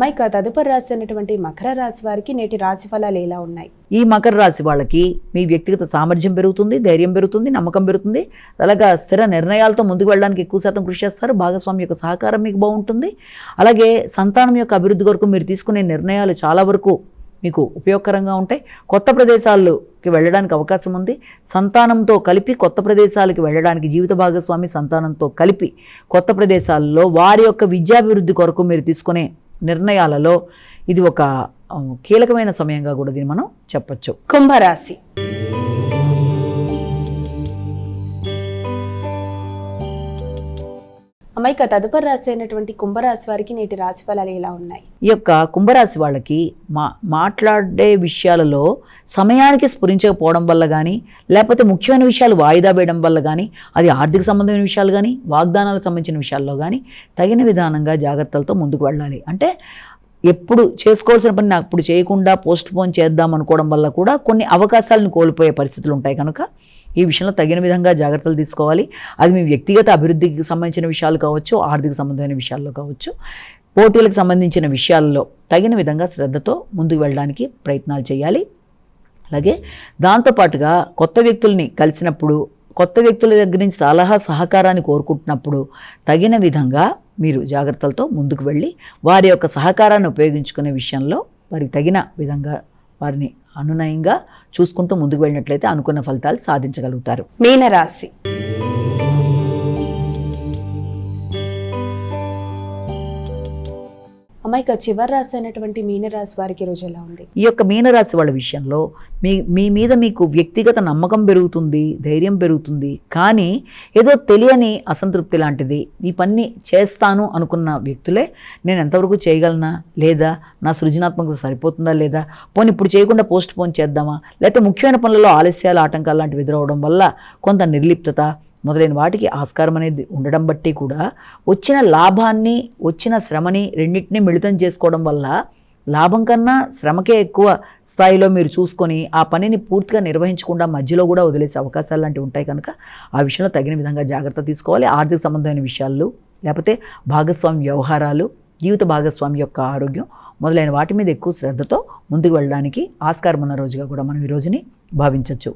మైక తదుపరి రాశి అయినటువంటి మకర రాశి వారికి నేటి రాశి ఫలాలు ఎలా ఉన్నాయి? ఈ మకర రాశి వాళ్ళకి మీ వ్యక్తిగత సామర్థ్యం పెరుగుతుంది ధైర్యం పెరుగుతుంది నమ్మకం పెరుగుతుంది. అలాగే స్థిర నిర్ణయాలతో ముందుకు వెళ్ళడానికి ఎక్కువ శాతం కృషి చేస్తారు. భాగస్వామి యొక్క సహకారం మీకు బాగుంటుంది. అలాగే సంతానం యొక్క అభివృద్ధి కొరకు మీరు తీసుకునే నిర్ణయాలు చాలా వరకు మీకు ఉపయోగకరంగా ఉంటాయి. కొత్త ప్రదేశాల్లోకి వెళ్ళడానికి అవకాశం ఉంది. సంతానంతో కలిపి కొత్త ప్రదేశాలకు వెళ్ళడానికి జీవిత భాగస్వామి సంతానంతో కలిపి కొత్త ప్రదేశాల్లో వారి యొక్క విద్యాభివృద్ధి కొరకు మీరు తీసుకునే నిర్ణయాలలో ఇది ఒక కీలకమైన సమయంగా కూడా దీన్ని మనం చెప్పొచ్చు. కుంభరాశి. అమైక తదుపరి రాశి అయినటువంటి కుంభరాశి వారికి నేటి రాశి ఫలాలు ఎలా ఉన్నాయి? ఈ యొక్క కుంభరాశి వాళ్ళకి మా మాట్లాడే విషయాలలో సమయానికి స్ఫురించకపోవడం వల్ల కానీ లేకపోతే ముఖ్యమైన విషయాలు వాయిదా వేయడం వల్ల కానీ అది ఆర్థిక సంబంధమైన విషయాలు కానీ వాగ్దానాలకు సంబంధించిన విషయాల్లో కానీ తగిన విధానంగా జాగ్రత్తలతో ముందుకు వెళ్ళాలి. అంటే ఎప్పుడు చేసుకోవాల్సిన పని నాకు ఇప్పుడు చేయకుండా పోస్ట్ పోన్ చేద్దాం అనుకోవడం వల్ల కూడా కొన్ని అవకాశాలను కోల్పోయే పరిస్థితులు ఉంటాయి. కనుక ఈ విషయంలో తగిన విధంగా జాగ్రత్తలు తీసుకోవాలి. అది మీ వ్యక్తిగత అభివృద్ధికి సంబంధించిన విషయాలు కావచ్చు ఆర్థిక సంబంధమైన విషయాల్లో కావచ్చు పోటీలకు సంబంధించిన విషయాల్లో తగిన విధంగా శ్రద్ధతో ముందుకు వెళ్ళడానికి ప్రయత్నాలు చేయాలి. అలాగే దాంతోపాటుగా కొత్త వ్యక్తుల్ని కలిసినప్పుడు కొత్త వ్యక్తుల దగ్గర నుంచి సలహా సహకారాన్ని కోరుకుంటున్నప్పుడు తగిన విధంగా మీరు జాగ్రత్తలతో ముందుకు వెళ్ళి వారి యొక్క సహకారాన్ని ఉపయోగించుకునే విషయంలో వారికి తగిన విధంగా వారిని అనునయంగా చూసుకుంటూ ముందుకు వెళ్ళినట్లయితే అనుకున్న ఫలితాలు సాధించగలుగుతారు. మీనరాశి. అమ్మాయి ఇక చివరి రాశి అయినటువంటి మీనరాశి వారికి ఈ రోజు ఎలా ఉంది? ఈ యొక్క మీనరాశి వాళ్ళ విషయంలో మీ మీ మీద మీకు వ్యక్తిగత నమ్మకం పెరుగుతుంది ధైర్యం పెరుగుతుంది. కానీ ఏదో తెలియని అసంతృప్తి లాంటిది. ఈ పని చేస్తాను అనుకున్న వ్యక్తులే నేను ఎంతవరకు చేయగలనా? లేదా నా సృజనాత్మకత సరిపోతుందా లేదా? పోనీ ఇప్పుడు చేయకుండా పోస్ట్ పోన్ చేద్దామా? లేకపోతే ముఖ్యమైన పనులలో ఆలస్యాలు ఆటంకాలు లాంటివి ఎదురవడం వల్ల కొంత నిర్లిప్తత మొదలైన వాటికి ఆస్కారం అనేది ఉండడం బట్టి కూడా వచ్చిన లాభాన్ని వచ్చిన శ్రమని రెండింటినీ మిళితం చేసుకోవడం వల్ల లాభం కన్నా శ్రమకే ఎక్కువ స్థాయిలో మీరు చూసుకొని ఆ పనిని పూర్తిగా నిర్వహించకుండా మధ్యలో కూడా వదిలేసే అవకాశాలు లాంటివి ఉంటాయి కనుక ఆ విషయంలో తగిన విధంగా జాగ్రత్త తీసుకోవాలి. ఆర్థిక సంబంధమైన విషయాలు లేకపోతే భాగస్వామి వ్యవహారాలు జీవిత భాగస్వామి యొక్క ఆరోగ్యం మొదలైన వాటి మీద ఎక్కువ శ్రద్ధతో ముందుకు వెళ్ళడానికి ఆస్కారం ఉన్న రోజుగా కూడా మనం ఈ రోజుని భావించవచ్చు